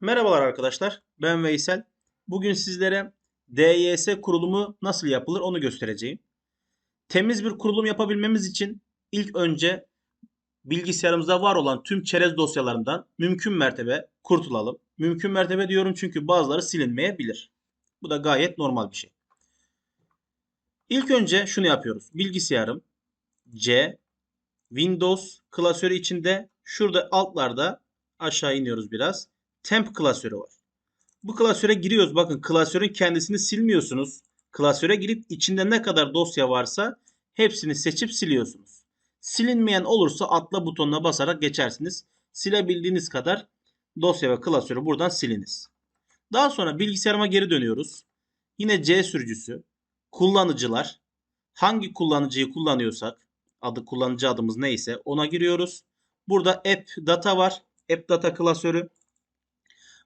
Merhabalar arkadaşlar. Ben Veysel. Bugün sizlere DYS kurulumu nasıl yapılır onu göstereceğim. Temiz bir kurulum yapabilmemiz için ilk önce bilgisayarımızda var olan tüm çerez dosyalarından mümkün mertebe kurtulalım. Mümkün mertebe diyorum çünkü bazıları silinmeyebilir. Bu da gayet normal bir şey. İlk önce şunu yapıyoruz. Bilgisayarım C Windows klasörü içinde şurada altlarda aşağı iniyoruz biraz. Temp klasörü var. Bu klasöre giriyoruz. Bakın klasörün kendisini silmiyorsunuz. Klasöre girip içinde ne kadar dosya varsa hepsini seçip siliyorsunuz. Silinmeyen olursa atla butonuna basarak geçersiniz. Silebildiğiniz kadar dosya ve klasörü buradan siliniz. Daha sonra bilgisayarıma geri dönüyoruz. Yine C sürücüsü, kullanıcılar, hangi kullanıcıyı kullanıyorsak, adı kullanıcı adımız neyse ona giriyoruz. Burada app data var. App data klasörü.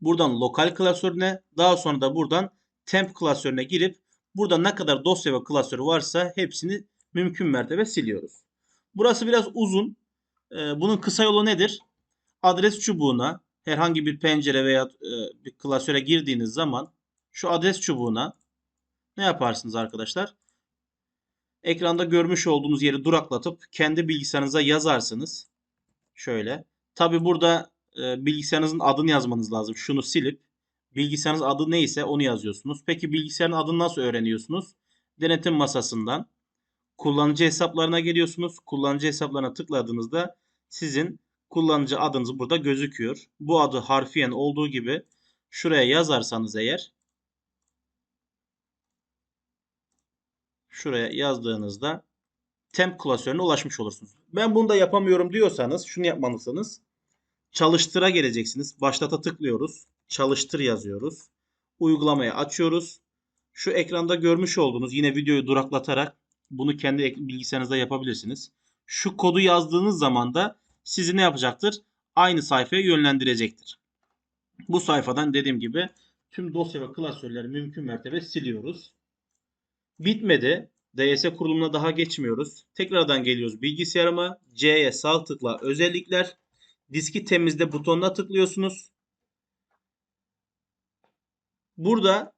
Buradan lokal klasörüne daha sonra da buradan temp klasörüne girip burada ne kadar dosya ve klasörü varsa hepsini mümkün mertebe siliyoruz. Burası biraz uzun. Ee, bunun kısa yolu nedir? Adres çubuğuna herhangi bir pencere veya e, bir klasöre girdiğiniz zaman şu adres çubuğuna ne yaparsınız arkadaşlar? Ekranda görmüş olduğunuz yeri duraklatıp kendi bilgisayarınıza yazarsınız. Şöyle. Tabi burada e, bilgisayarınızın adını yazmanız lazım. Şunu silip bilgisayarınız adı neyse onu yazıyorsunuz. Peki bilgisayarın adını nasıl öğreniyorsunuz? Denetim masasından kullanıcı hesaplarına geliyorsunuz. Kullanıcı hesaplarına tıkladığınızda sizin kullanıcı adınız burada gözüküyor. Bu adı harfiyen olduğu gibi şuraya yazarsanız eğer şuraya yazdığınızda temp klasörüne ulaşmış olursunuz. Ben bunu da yapamıyorum diyorsanız şunu yapmalısınız. Çalıştıra geleceksiniz. Başlata tıklıyoruz. Çalıştır yazıyoruz. Uygulamayı açıyoruz. Şu ekranda görmüş olduğunuz yine videoyu duraklatarak bunu kendi bilgisayarınızda yapabilirsiniz. Şu kodu yazdığınız zaman da sizi ne yapacaktır? Aynı sayfaya yönlendirecektir. Bu sayfadan dediğim gibi tüm dosya ve klasörleri mümkün mertebe siliyoruz. Bitmedi. DS kurulumuna daha geçmiyoruz. Tekrardan geliyoruz bilgisayarıma. C'ye sağ tıkla özellikler. Diski temizle butonuna tıklıyorsunuz. Burada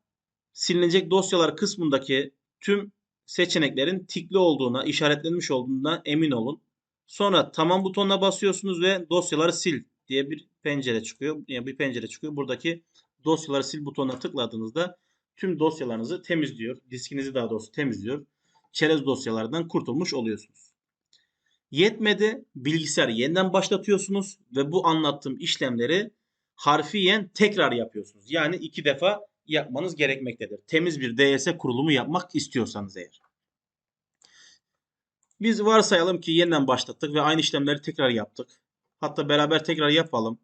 silinecek dosyalar kısmındaki tüm seçeneklerin tikli olduğuna, işaretlenmiş olduğuna emin olun. Sonra tamam butonuna basıyorsunuz ve dosyaları sil diye bir pencere çıkıyor. Yani bir pencere çıkıyor. Buradaki dosyaları sil butonuna tıkladığınızda tüm dosyalarınızı temizliyor. Diskinizi daha doğrusu temizliyor. Çerez dosyalardan kurtulmuş oluyorsunuz. Yetmedi. Bilgisayarı yeniden başlatıyorsunuz ve bu anlattığım işlemleri harfiyen tekrar yapıyorsunuz. Yani iki defa yapmanız gerekmektedir. Temiz bir DS kurulumu yapmak istiyorsanız eğer. Biz varsayalım ki yeniden başlattık ve aynı işlemleri tekrar yaptık. Hatta beraber tekrar yapalım.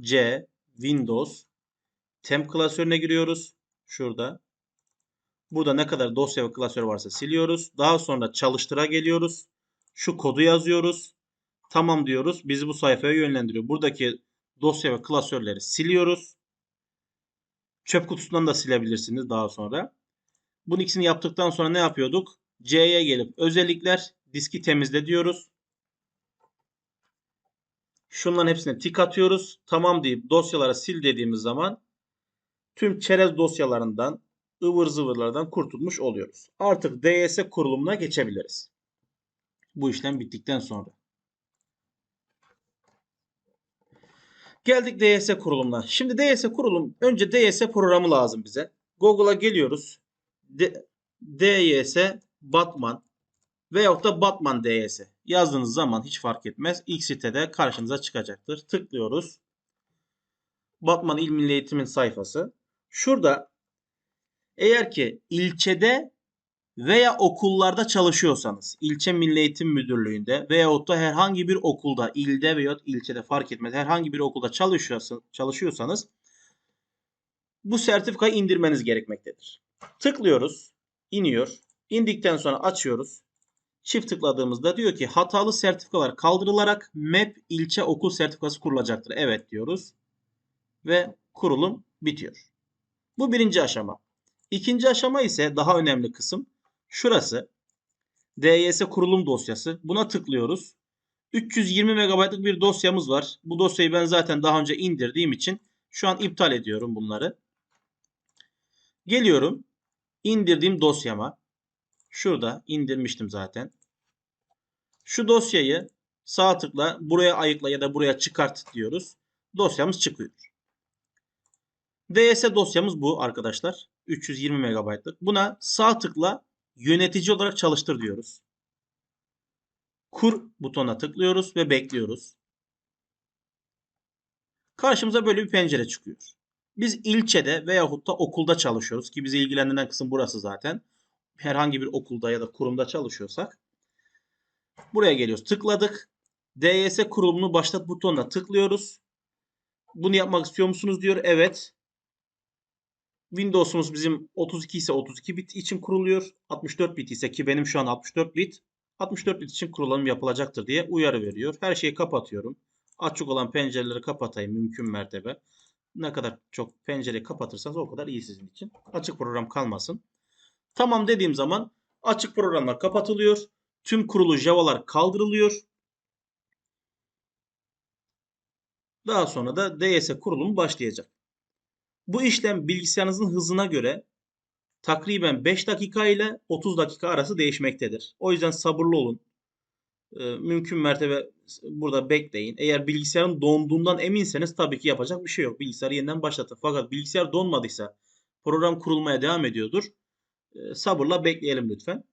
C, Windows, temp klasörüne giriyoruz. Şurada. Burada ne kadar dosya ve klasör varsa siliyoruz. Daha sonra çalıştıra geliyoruz. Şu kodu yazıyoruz. Tamam diyoruz. Bizi bu sayfaya yönlendiriyor. Buradaki dosya ve klasörleri siliyoruz. Çöp kutusundan da silebilirsiniz daha sonra. Bunun ikisini yaptıktan sonra ne yapıyorduk? C'ye gelip özellikler diski temizle diyoruz. Şunların hepsine tik atıyoruz. Tamam deyip dosyaları sil dediğimiz zaman tüm çerez dosyalarından ıvır zıvırlardan kurtulmuş oluyoruz. Artık DS kurulumuna geçebiliriz. Bu işlem bittikten sonra. Geldik DS kurulumuna. Şimdi DS kurulum önce DS programı lazım bize. Google'a geliyoruz. D Batman veyahut da Batman DS yazdığınız zaman hiç fark etmez. İlk sitede karşınıza çıkacaktır. Tıklıyoruz. Batman İl Milli Eğitim'in sayfası. Şurada eğer ki ilçede veya okullarda çalışıyorsanız, ilçe Milli Eğitim Müdürlüğü'nde veyahut da herhangi bir okulda, ilde veya ilçede fark etmez herhangi bir okulda çalışıyorsanız bu sertifikayı indirmeniz gerekmektedir. Tıklıyoruz, iniyor. İndikten sonra açıyoruz. Çift tıkladığımızda diyor ki hatalı sertifikalar kaldırılarak MEP ilçe okul sertifikası kurulacaktır. Evet diyoruz. Ve kurulum bitiyor. Bu birinci aşama. İkinci aşama ise daha önemli kısım. Şurası. DYS kurulum dosyası. Buna tıklıyoruz. 320 MB'lık bir dosyamız var. Bu dosyayı ben zaten daha önce indirdiğim için Şu an iptal ediyorum bunları. Geliyorum. indirdiğim dosyama. Şurada indirmiştim zaten. Şu dosyayı sağ tıkla buraya ayıkla ya da buraya çıkart diyoruz. Dosyamız çıkıyor. DS dosyamız bu arkadaşlar. 320 MB'lık. Buna sağ tıkla yönetici olarak çalıştır diyoruz. Kur butona tıklıyoruz ve bekliyoruz. Karşımıza böyle bir pencere çıkıyor. Biz ilçede veyahut da okulda çalışıyoruz ki bizi ilgilendiren kısım burası zaten. Herhangi bir okulda ya da kurumda çalışıyorsak. Buraya geliyoruz. Tıkladık. DYS kurulumunu başlat butonuna tıklıyoruz. Bunu yapmak istiyor musunuz diyor. Evet. Windows'umuz bizim 32 ise 32 bit için kuruluyor. 64 bit ise ki benim şu an 64 bit. 64 bit için kurulum yapılacaktır diye uyarı veriyor. Her şeyi kapatıyorum. Açık olan pencereleri kapatayım mümkün mertebe. Ne kadar çok pencereyi kapatırsanız o kadar iyi sizin için. Açık program kalmasın. Tamam dediğim zaman açık programlar kapatılıyor. Tüm kurulu Java'lar kaldırılıyor. Daha sonra da DS kurulumu başlayacak. Bu işlem bilgisayarınızın hızına göre takriben 5 dakika ile 30 dakika arası değişmektedir. O yüzden sabırlı olun. Ee, mümkün mertebe burada bekleyin. Eğer bilgisayarın donduğundan eminseniz tabii ki yapacak bir şey yok. Bilgisayarı yeniden başlatın. Fakat bilgisayar donmadıysa program kurulmaya devam ediyordur. Ee, sabırla bekleyelim lütfen.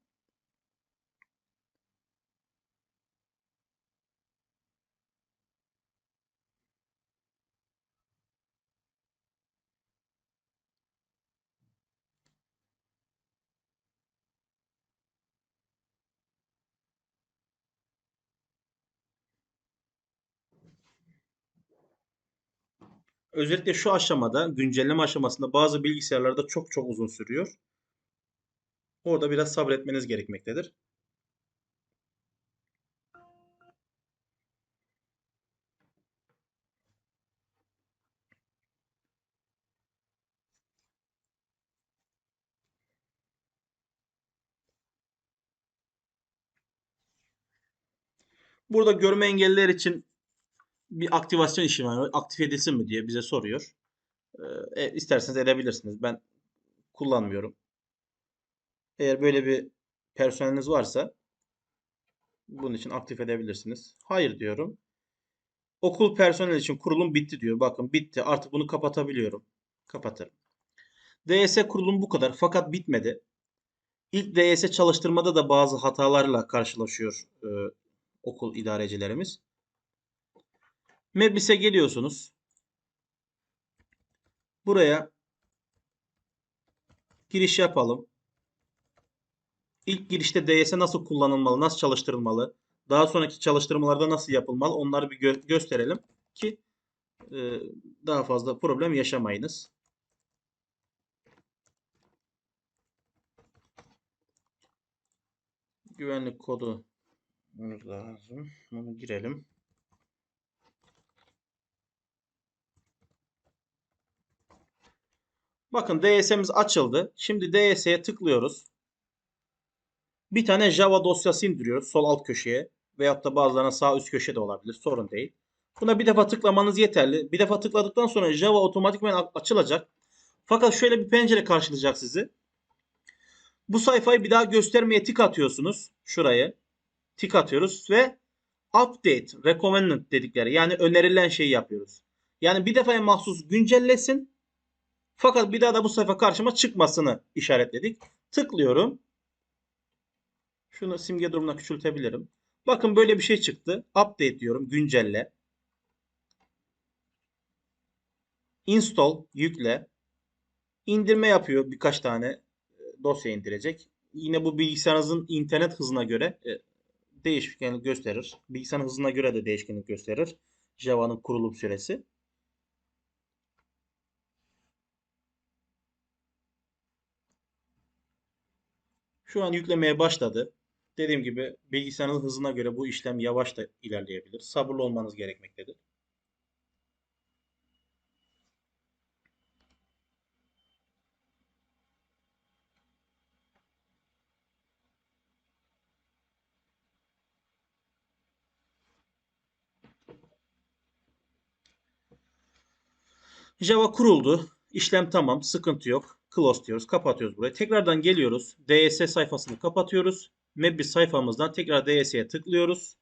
Özellikle şu aşamada güncelleme aşamasında bazı bilgisayarlarda çok çok uzun sürüyor. Orada biraz sabretmeniz gerekmektedir. Burada görme engelliler için bir aktivasyon işi var. Aktif edilsin mi diye bize soruyor. Ee, e, isterseniz edebilirsiniz. Ben kullanmıyorum. Eğer böyle bir personeliniz varsa bunun için aktif edebilirsiniz. Hayır diyorum. Okul personel için kurulum bitti diyor. Bakın bitti. Artık bunu kapatabiliyorum. Kapatırım. DS kurulum bu kadar. Fakat bitmedi. İlk DS çalıştırmada da bazı hatalarla karşılaşıyor e, okul idarecilerimiz. Meblis'e geliyorsunuz. Buraya giriş yapalım. İlk girişte DS nasıl kullanılmalı, nasıl çalıştırılmalı, daha sonraki çalıştırmalarda nasıl yapılmalı onları bir gö gösterelim ki e, daha fazla problem yaşamayınız. Güvenlik kodu lazım. Bunu girelim. Bakın DS'miz açıldı. Şimdi DS'ye tıklıyoruz. Bir tane Java dosyası indiriyoruz sol alt köşeye. Veyahut da bazılarına sağ üst köşede olabilir. Sorun değil. Buna bir defa tıklamanız yeterli. Bir defa tıkladıktan sonra Java otomatikman açılacak. Fakat şöyle bir pencere karşılayacak sizi. Bu sayfayı bir daha göstermeye tık atıyorsunuz. Şurayı. Tik atıyoruz ve update recommended dedikleri yani önerilen şeyi yapıyoruz. Yani bir defaya mahsus güncellesin. Fakat bir daha da bu sayfa karşıma çıkmasını işaretledik. Tıklıyorum. Şunu simge durumuna küçültebilirim. Bakın böyle bir şey çıktı. Update diyorum. Güncelle. Install. Yükle. İndirme yapıyor. Birkaç tane e, dosya indirecek. Yine bu bilgisayarınızın internet hızına göre e, değişkenlik gösterir. Bilgisayarın hızına göre de değişkenlik gösterir. Java'nın kurulum süresi. Şu an yüklemeye başladı. Dediğim gibi bilgisayarın hızına göre bu işlem yavaş da ilerleyebilir. Sabırlı olmanız gerekmektedir. Java kuruldu. İşlem tamam. Sıkıntı yok. Close diyoruz. Kapatıyoruz burayı. Tekrardan geliyoruz. DS sayfasını kapatıyoruz. Mapbis sayfamızdan tekrar DS'ye tıklıyoruz.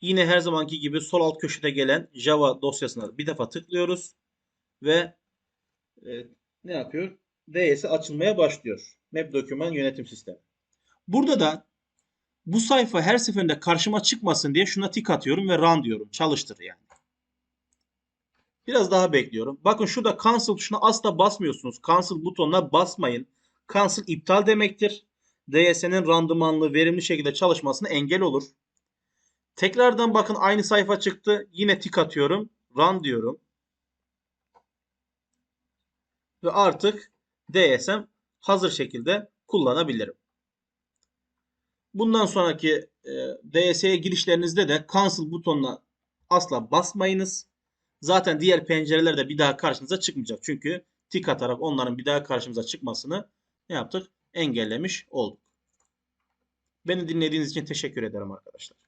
Yine her zamanki gibi sol alt köşede gelen Java dosyasına bir defa tıklıyoruz. Ve e, ne yapıyor? DS açılmaya başlıyor. Map Doküman Yönetim Sistemi. Burada da bu sayfa her seferinde karşıma çıkmasın diye şuna tik atıyorum ve run diyorum. Çalıştır yani. Biraz daha bekliyorum. Bakın şurada cancel tuşuna asla basmıyorsunuz. Cancel butonuna basmayın. Cancel iptal demektir. DS'nin randımanlı, verimli şekilde çalışmasına engel olur. Tekrardan bakın aynı sayfa çıktı. Yine tik atıyorum. Run diyorum. Ve artık DSM hazır şekilde kullanabilirim. Bundan sonraki e, DS'ye girişlerinizde de cancel butonuna asla basmayınız. Zaten diğer pencerelerde bir daha karşınıza çıkmayacak. Çünkü tik atarak onların bir daha karşımıza çıkmasını ne yaptık? Engellemiş olduk. Beni dinlediğiniz için teşekkür ederim arkadaşlar.